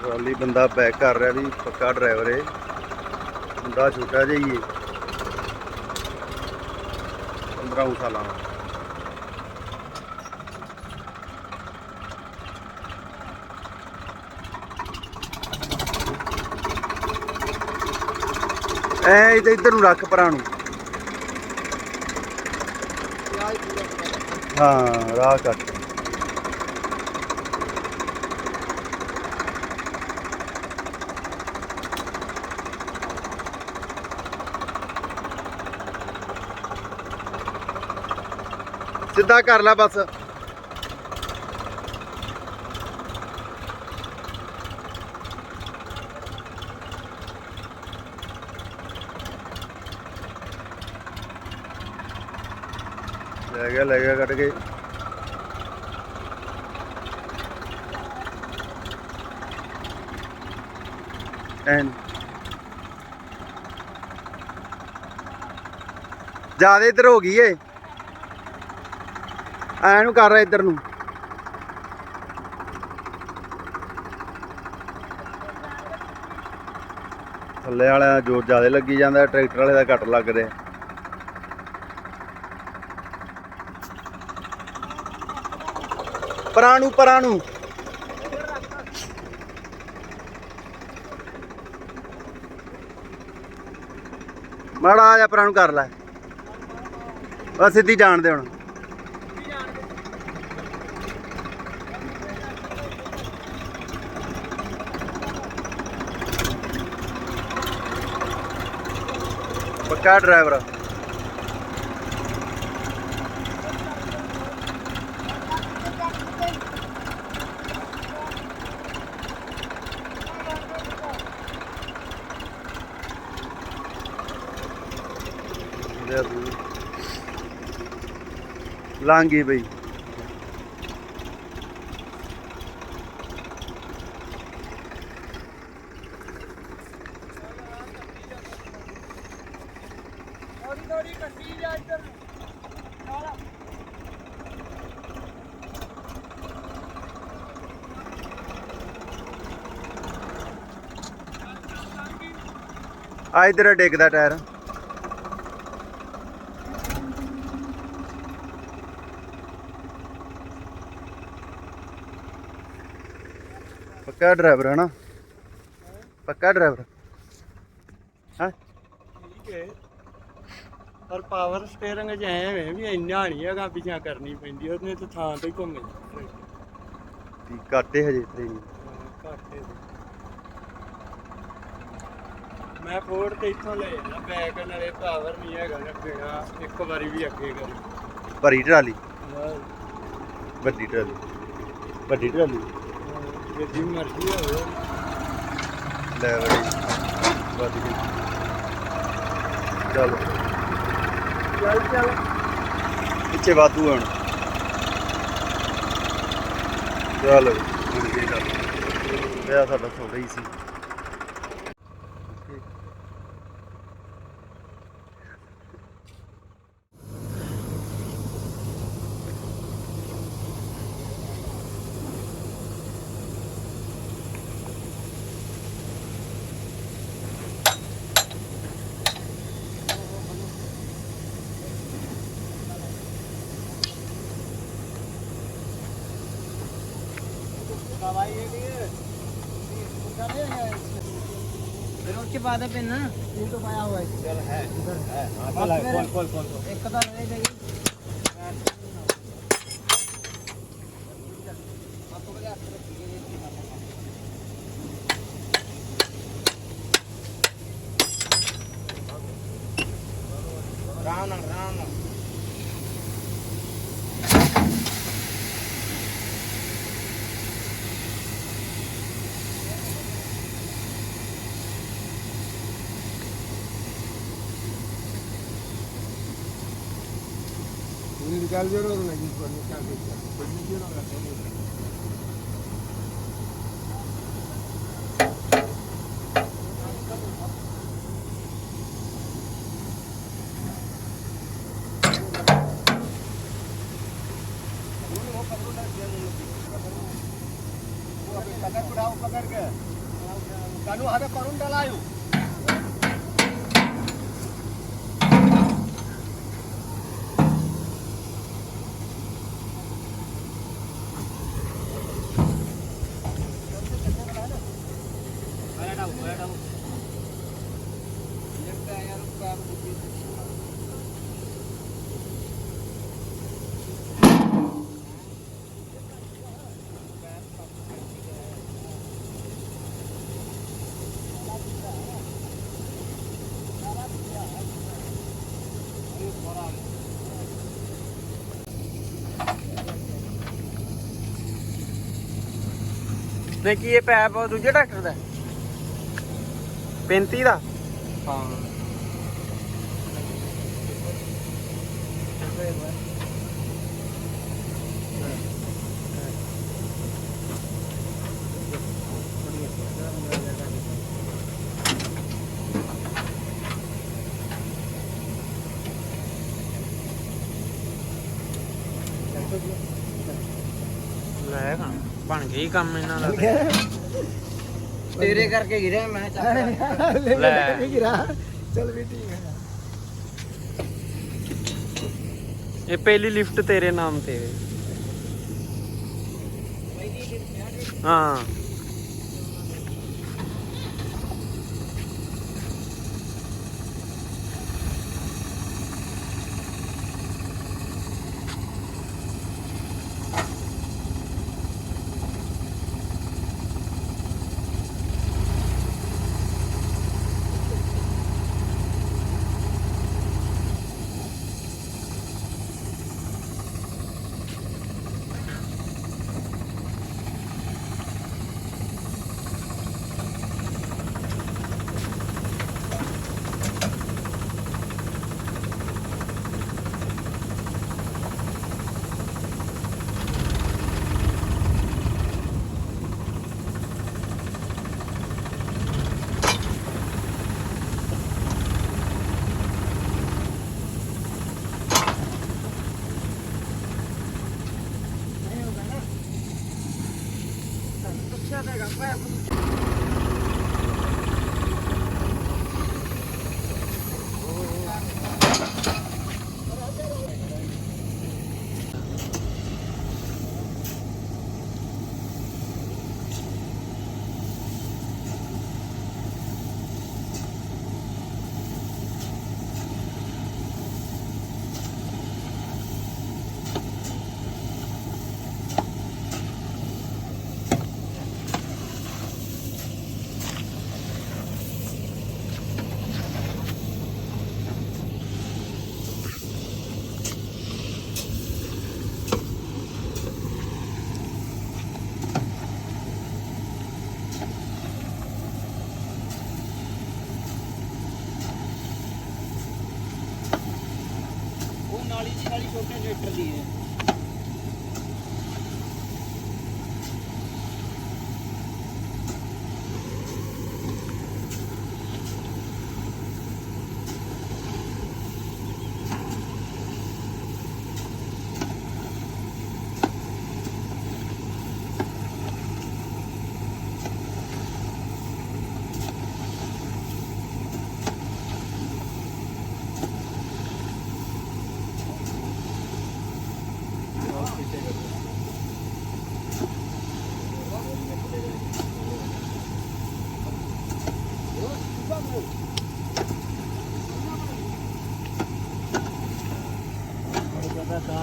Trolley ਬੰਦਾ back ਕਰ ਰਿਹਾ ਵੀ ਪੱਕਾ ਡਰਾਈਵਰ ਏ ਬੰਦਾ ਛੋਟਾ ਜਿਹਾ ਹੀ ਏ। 15 ਸਾਲਾਂ ਦਾ। ਐ ਇੱਧਰ ਨੂੰ ਰੱਖ ਪਰਾਂ ਨੂੰ। ਹਾਂ, ਰਾਹ ਕੱਟ। ਸਿੱਧਾ ਕਰ ਲੈ ਬਸ। ਲੈ ਗਿਆ ਲੈ ਗਿਆ ਕੱਢ ਕੇ। ਐਨ। ਜ਼ਿਆਦਾ ਇੱਧਰ ਹੋ ਗਈ ਏ। ਐ ਨੂੰ ਕਰ ਰਿਹਾ ਇੱਧਰ ਨੂੰ। ਥੱਲੇ ਵਾਲਿਆਂ ਦਾ ਜ਼ੋਰ ਜ਼ਿਆਦਾ ਲੱਗੀ ਜਾਂਦਾ, ਟਰੈਕਟਰ ਵਾਲੇ ਦਾ ਘੱਟ ਲੱਗ ਰਿਹਾ ਪਰਾਂ ਨੂੰ ਪਰਾਂ ਮਾੜਾ ਆ ਜਾ ਪਰਾਂ ਕਰ ਲੈ। ਬਸ ਸਿੱਧੀ ਜਾਣ ਦੇ ਹੁਣ। ਪੱਕਾ ਡਰਾਈਵਰ ਲਾਂਗੀ ਬਈ ਆ ਇਧਰ ਡਿੱਗਦਾ ਟਾਇਰ। ਪੱਕਾ ਡਰਾਈਵਰ ਹੈ ਨਾ ਪੱਕਾ ਡਰਾਈਵਰ। ਹਾਂ? ਠੀਕ ਹੈ। ਪਰ ਪਾਵਰ ਸਟੀਅਰਿੰਗ ਚ ਐਵੇਂ ਵੀ ਇੰਨਾ ਨਹੀਂ ਹੈਗਾ ਪਿਛਾ ਕਰਨੀ ਪੈਂਦੀ ਉਹਨੇ ਤਾਂ ਥਾਂ ਤੇ ਹੀ ਘੁੰਮ ਜਾਣਾ ਕੀ ਕਾਟੇ ਹਜੇ ਟ੍ਰੇਨਿੰਗ ਘਾਟੇ ਦੇ ਮੈਂ ਫੋੜ ਤੇ ਇੱਥੋਂ ਲੈ ਜਾਣਾ ਬੈਕ ਨਾਲੇ ਪਾਵਰ ਨਹੀਂ ਹੈਗਾ ਲੱਗੇਗਾ ਇੱਕ ਵਾਰੀ ਵੀ ਅੱਗੇ ਕਰੀ। ਭਰੀ ਟਰਾਲੀ? ਵੱਡੀ ਟਰਾਲੀ। ਵੱਡੀ ਟਰਾਲੀ? ਜਿੱਦੀ ਮਰਜ਼ੀ ਹੋਵੇ। ਲੈ ਬੜੀ ਵੱਧ ਗਈ। ਚਲੋ। ਚੱਲ ਚੱਲ। ਪਿੱਛੇ ਵਾਧੂ ਹੁਣ। ਚਲੋ ਕੀ ਕਰ ਇਹ ਸਾਡਾ ਥੋੜਾ ਹੀ ਸੀ। दवाई ये भी है फिर उसके बाद है पेन ये तो पाया हुआ है इधर है इधर है हां चल कौन कौन कौन एक कदर रह जाएगी Galvero de la Pues la. ਨਹੀਂ ਕੀ ਇਹ ਪੈਪ ਦੂਜੇ ਟਰੈਕਟਰ ਦਾ? 35 ਦਾ? ਹਾਂ ਲੈ ਗਾ ਗਈ ਕੰਮ ਇਹਨਾਂ ਦਾ ਤੇਰੇ ਕਰਕੇ ਗਿਰਿਆ ਮੈਂ ਚੱਲ ਲੈ। ਚੱਲ ਵੀ ਠੀਕ ਹੈ ਇਹ ਪਹਿਲੀ ਲਿਫਟ ਤੇਰੇ ਨਾਮ ਤੇ। ਹੈ। ਹਾਂ। ਉਹ ਨਾਲੀ ਦੀ ਨਾਲੀ ਛੋਟੇ ਟਰੈਕਟਰ ਦੀ ਹੈ।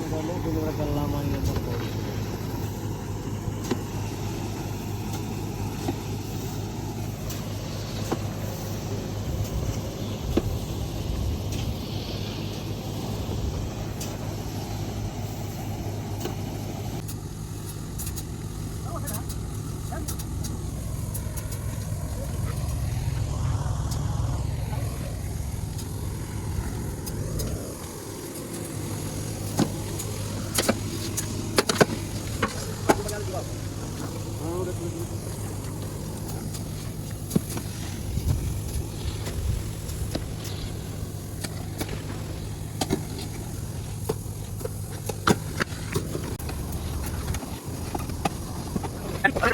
ਦਾ ਦਾਨ ਗੋਲੇ ਜਿਹਨੂੰ ਗੱਲਾਂ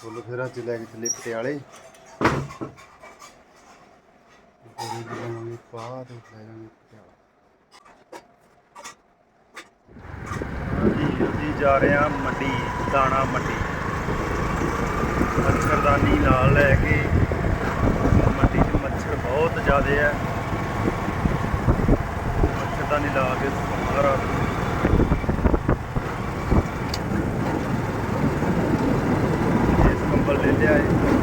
ਫੁੱਲ ਫੇਰਾ ਚ ਲੈ ਕੇ ਚੱਲੇ ਪਟਿਆਲੇ। ਗੋਰੀ ਦੀ ਪਾ ਤੇ ਲੈ ਜਾਵਾਂਗੇ ਪਟਿਆਲਾ। ਅਸੀਂ ਜਾ ਰਹੇ ਹਾਂ ਮੰਡੀ, ਦਾਣਾ ਮੰਡੀ। ਮੱਛਰਦਾਨੀ ਨਾਲ ਲੈ ਕੇ ਮੰਡੀ 'ਚ ਮੱਛਰ ਬਹੁਤ ਜ਼ਿਆਦੇ ਹੈ ਮੱਛਰਦਾਨੀ ਲਾ ਕੇ ਸਾਰਾ 对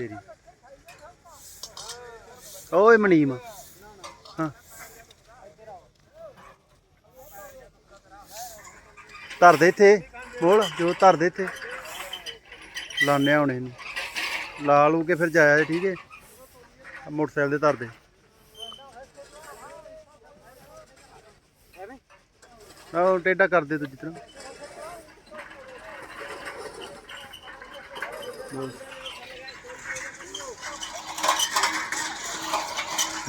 ਜੀ ਓਏ ਮਨੀਮ। ਹਾਂ। ਧਰ ਦੇ ਇੱਥੇ, ਬੋਲ, ਜੋ ਧਰ ਦੇ ਇੱਥੇ। ਲਾਣੇ ਹੁਣੇ ਨੂੰ ਲਾ ਲੂ ਕੇ ਫਿਰ ਜਾਇਆ ਠੀਕ ਹੈ ਮੋਟਰਸਾਈਕਲ ਦੇ ਧਰ ਦੇ। ਆਹ ਟੇਡਾ ਕਰ ਦੇ ਤੂੰ ਜਿਤਨਾ ਬਸ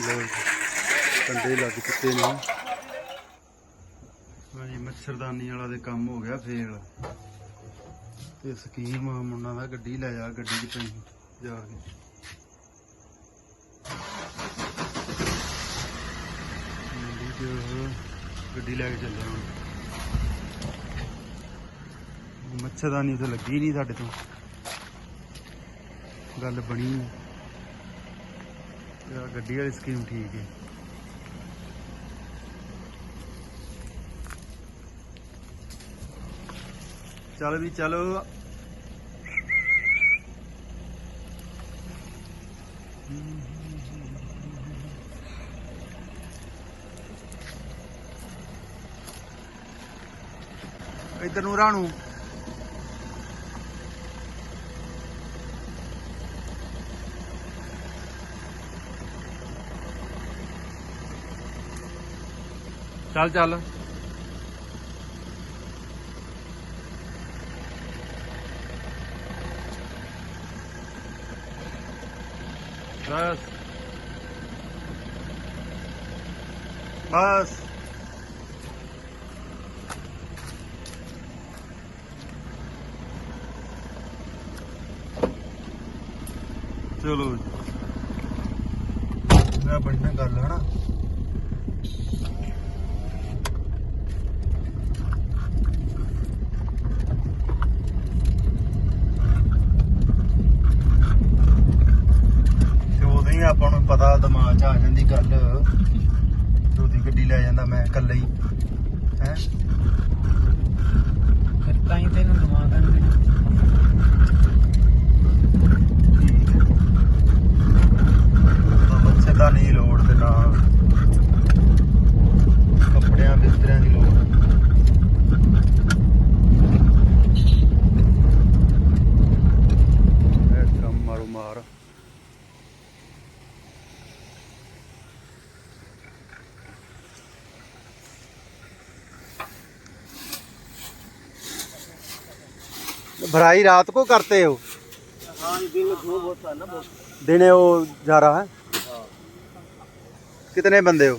ਲੋ ਕੰਡੇ ਲੱਗ ਚੁੱਕੇ ਨੇ। ਹਾਂਜੀ ਮੱਛਰਦਾਨੀ ਵਾਲਾ ਦੇ ਕੰਮ ਹੋ ਗਿਆ ਫੇਲ। ਤੇ ਸਕੀਮ ਮੁੰਡਾ ਦਾ ਗੱਡੀ ਲੈ ਜਾ, ਗੱਡੀ 'ਚ ਪਈ ਜਾ ਕੇ। ਗੱਡੀ ਲੈ ਕੇ ਚੱਲੇ ਹੁਣ। ਮੱਛਰਦਾਨੀ ਤੇ ਲੱਗੀ ਨਹੀਂ ਸਾਡੇ ਤੋਂ। ਗੱਲ ਬਣੀ ਨੀ। ਗੱਡੀ ਵਾਲੀ ਸਕੀਮ ਠੀਕ ਹੈ ਚੱਲ ਵੀ ਚਲੋ ਇਧਰ ਨੂੰ ਰਾਣੂ ਚੱਲ ਚੱਲ। ਬਸ। ਬਸ। ਚਲੋ ਮੈਂ ਬਣਨਾ ਗੱਲ ਹਨਾ? ਪਤਾ ਦਿਮਾਗ 'ਚ ਆ ਜਾਂਦੀ ਗੱਲ। ਤੁਹਾਡੀ ਗੱਡੀ ਲੈ ਜਾਂਦਾ ਮੈਂ ਇਕੱਲੇ ਹੀ। ਹੈ? ਫਿਰ ਤਾਂ ਹੀ ਤੈਨੂੰ ਦਿਮਾਗ ਆ ਬੱਚੇ ਨਹੀਂ ਲੋੜ ਤੇ ਨਾ ਕੱਪੜਿਆਂ ਬਿਸਤਰਿਆਂ ਦੀ ਲੋੜ। भराई रात को करते हो? हाँ दिन धूप होता है ना दिने वो जा रहा है? कितने बंदे हो?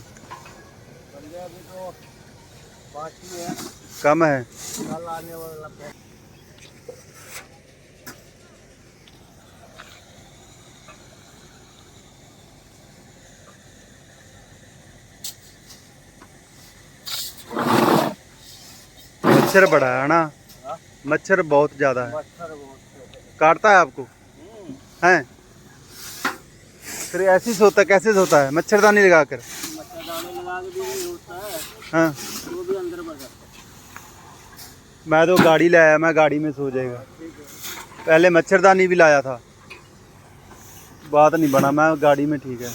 तो ही है। कम है। कल आने वाला मच्छर बड़ा है ना। हाँ? मच्छर बहुत ज़्यादा है। मच्छर बहुत काटता है आपको? हम्म, हैं? फिर ऐसे सोता कैसे सोता है? मच्छरदानी लगा के भी नहीं होता है हाँ। वो भी अंदर बजा मैं तो गाड़ी लाया मैं गाड़ी में सो जाएगा। पहले मच्छरदानी भी लाया था। बात नहीं बना मैं गाड़ी में ठीक है।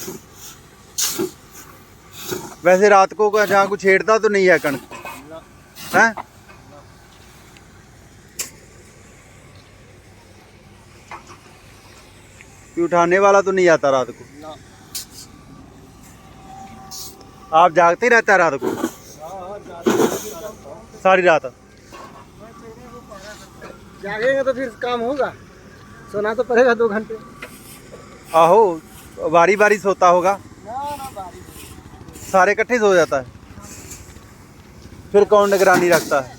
वैसे रात को जहाँ कुछ छेड़ता तो नहीं है कणक? है? कि उठाने वाला तो नहीं आता रात को। आप जागते ही रहता है रात को। सारी रात। जागेंगे तो फिर काम होगा। सोना तो पड़ेगा दो घंटे। आहो बारी बारी सोता होगा। सारे इकट्ठे सो जाता है। फिर कौन निगरानी रखता है?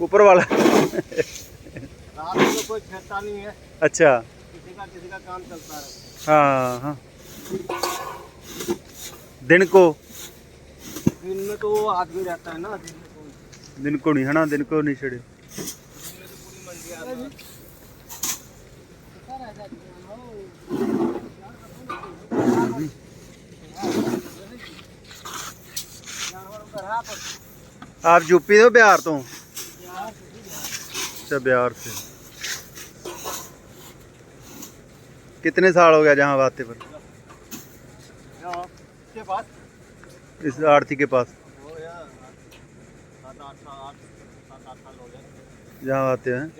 ऊपर वाला। रात में तो कोई छेड़ता नहीं है अच्छा किसी का किसी का काम चलता रहता हाँ हाँ दिन को है दिन में तो वो आदमी रहता है ना दिन में कोई दिन को नहीं है ना दिन को नहीं छेड़े पूरी मंडी आता है आप यूपी तो बिहार तो अच्छा बिहार से कितने साल हो गया जहाँ वादते पर? इस आरती के पास। जहाँ आते हैं।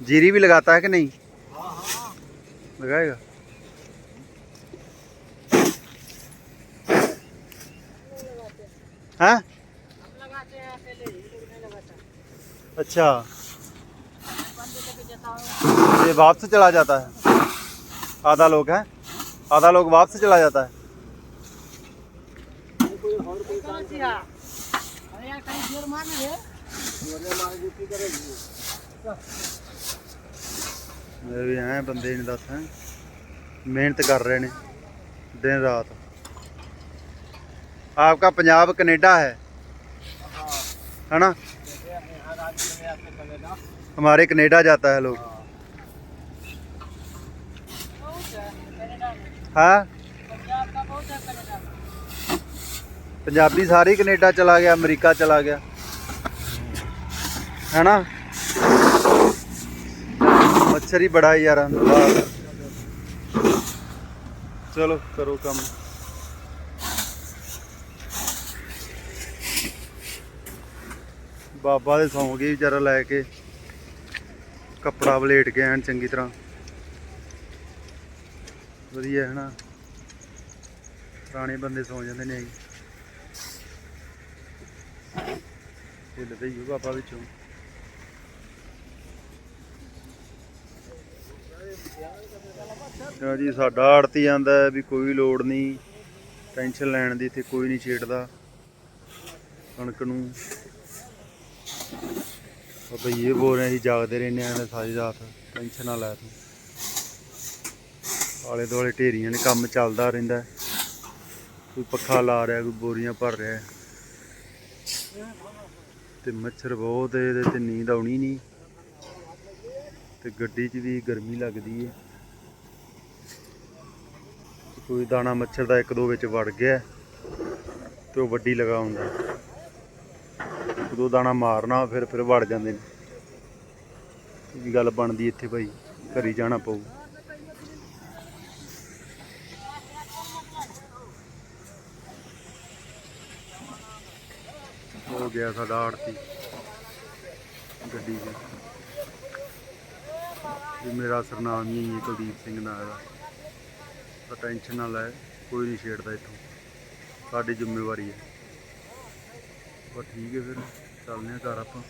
जीरी भी लगाता है कि नहीं? लगाएगा? हाँ? अच्छा। ये वापस चला जाता है। आधा लोग है। आधा लोग वापस चला जाता है। बंदे दस है। मेहनत कर रहे ने दिन रात। आपका पंजाब कनेडा है। है ना? जैसे यहाँ राज्य में आके करेगा हमारे कनेडा जाता है लोग हाँ पंजाबी सारे ही कनेडा चला गया अमेरिका चला गया है ना मच्छर ही बड़ा है यार बाहर। चलो करो कम ਬਾਬਾ ਦੇ ਸੌਂ ਗਈ ਵਿਚਾਰਾ ਲੈ ਕੇ ਕੱਪੜਾ ਬਲੇਟ ਕੇ ਐਨ ਚੰਗੀ ਤਰ੍ਹਾਂ। ਵਧੀਆ ਹੈ ਨਾ। ਪੁਰਾਣੇ ਬੰਦੇ ਸੌ ਜਾਂਦੇ ਨੇ ਢਿੱਲਦੇ ਹੀ ਹੋ ਬਾਬਾ ਵਿੱਚੋਂ। ਹਾਂ ਜੀ, ਸਾਡਾ ਆੜਤੀ ਜਾਂਦਾ ਵੀ ਕੋਈ ਲੋੜ ਨਹੀਂ। ਟੈਨਸ਼ਨ ਲੈਣ ਦੀ ਇੱਥੇ ਕੋਈ ਨਹੀਂ ਛੇੜਦਾ। ਕਣਕ ਨੂੰ। ਬਾਬਾ ਇਹ ਬੋਲ ਰਹੇ ਸੀ ਜਾਗਦੇ ਰਹਿੰਦੇ ਆਂ ਸਾਰੀ ਰਾਤ ਟੈਨਸ਼ਨ ਨਾ ਲੈ ਤੂੰ। ਆਲੇ ਦੁਆਲੇ ਢੇਰੀਆਂ ਨੇ ਕੰਮ ਚੱਲਦਾ ਰਹਿੰਦਾ। ਕੋਈ ਪੱਖਾ ਲਾ ਰਿਹਾ ਕੋਈ ਬੋਰੀਆਂ ਭਰ ਰਿਹਾ। ਹੈ। ਤੇ ਮੱਛਰ ਬਹੁਤ ਹੈ ਇਹਦੇ ਤੇ ਨੀਂਦ ਆਉਣੀ ਨਹੀਂ ਤੇ ਗੱਡੀ 'ਚ ਵੀ ਗਰਮੀ ਲੱਗਦੀ ਹੈ ਕੋਈ ਦਾਣਾ ਮੱਛਰ ਦਾ ਇੱਕ ਦੋ ਵਿੱਚ ਵੜ ਗਿਆ ਹੈ, ਤੇ ਉਹ ਵੱਡੀ ਲਗਾ ਹੁੰਦਾ। ਹੈ। ਉਦੋਂ ਦਾਣਾ ਮਾਰਨਾ, ਫਿਰ ਫਿਰ ਵੜ ਜਾਂਦੇ ਨੇ। ਇਹ ਵੀ ਗੱਲ ਬਣਦੀ ਇੱਥੇ ਭਾਈ? ਘਰੀ ਜਾਣਾ ਪਊ। ਹੋ ਗਿਆ ਸਾਡਾ ਆੜਤੀ। ਗੱਡੀ 'ਚ ਇਹ ਮੇਰਾ ਸਰਨਾਮ ਹੀ ਹੈ ਕੁਲਦੀਪ ਸਿੰਘ ਨਾਂ ਦਾ ਤਾਂ ਟੈਨਸ਼ਨ ਨਾ ਲੈ, ਕੋਈ ਨਹੀਂ ਛੇੜਦਾ ਇੱਥੋਂ। ਸਾਡੀ ਜ਼ਿੰਮੇਵਾਰੀ ਹੈ। ਬਸ ਠੀਕ ਹੈ ਫਿਰ ਚੱਲਦੇ ਆ ਘਰ ਆਪਾਂ।